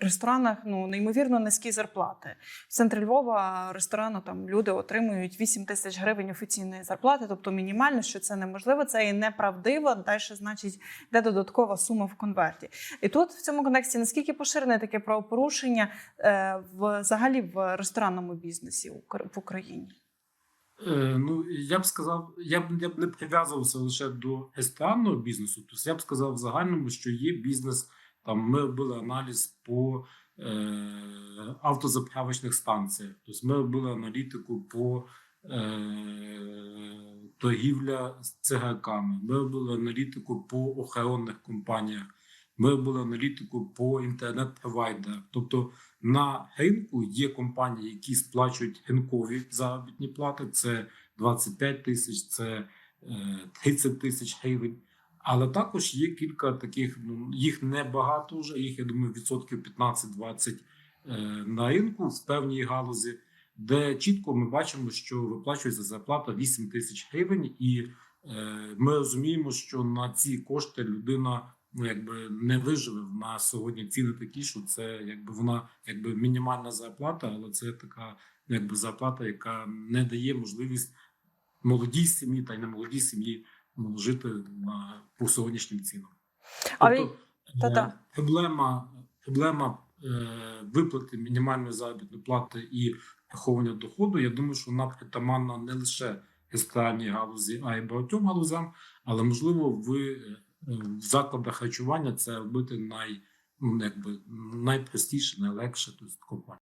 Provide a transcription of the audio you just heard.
ресторанах ну неймовірно низькі зарплати. В центрі Львова ресторану там люди отримують 8 тисяч гривень офіційної зарплати, тобто мінімально, що це неможливо, це і неправдиво. Далі, значить, йде додаткова сума в конверті. І тут в цьому контексті наскільки поширене таке правопорушення е, взагалі в ресторанному бізнесі в Україні? Е, Ну, я б сказав, я б, я б не прив'язувався лише до ресторанного бізнесу. Тобто я б сказав в загальному, що є бізнес. Там ми робили аналіз по е, автозаправочних станціях. Тобто ми робили аналітику по е, торгівля з цигарками. Ми робили аналітику по охоронних компаніях. Ми робили аналітику по інтернет-провайдерах. Тобто на ринку є компанії, які сплачують ринкові заробітні плати. Це 25 тисяч, це е, 30 тисяч гривень. Але також є кілька таких, ну їх небагато вже, їх я думаю, відсотків 15-20 е, на ринку в певній галузі, де чітко ми бачимо, що виплачується зарплата 8 тисяч гривень, і е, ми розуміємо, що на ці кошти людина ну якби не виживе. В нас сьогодні ціни такі, що це якби вона якби мінімальна зарплата, але це така якби зарплата, яка не дає можливість молодій сім'ї та й не молодій сім'ї жити на по сьогоднішнім цінам. А Тобто, та-та. е, проблема, проблема е, виплати мінімальної заробітної плати і враховування доходу. Я думаю, що вона притаманна не лише ресторанній галузі, а й багатьом галузям, але можливо в, е, в закладах харчування це робити най, ну, якби, найпростіше, найлегше. Тобто, компанія.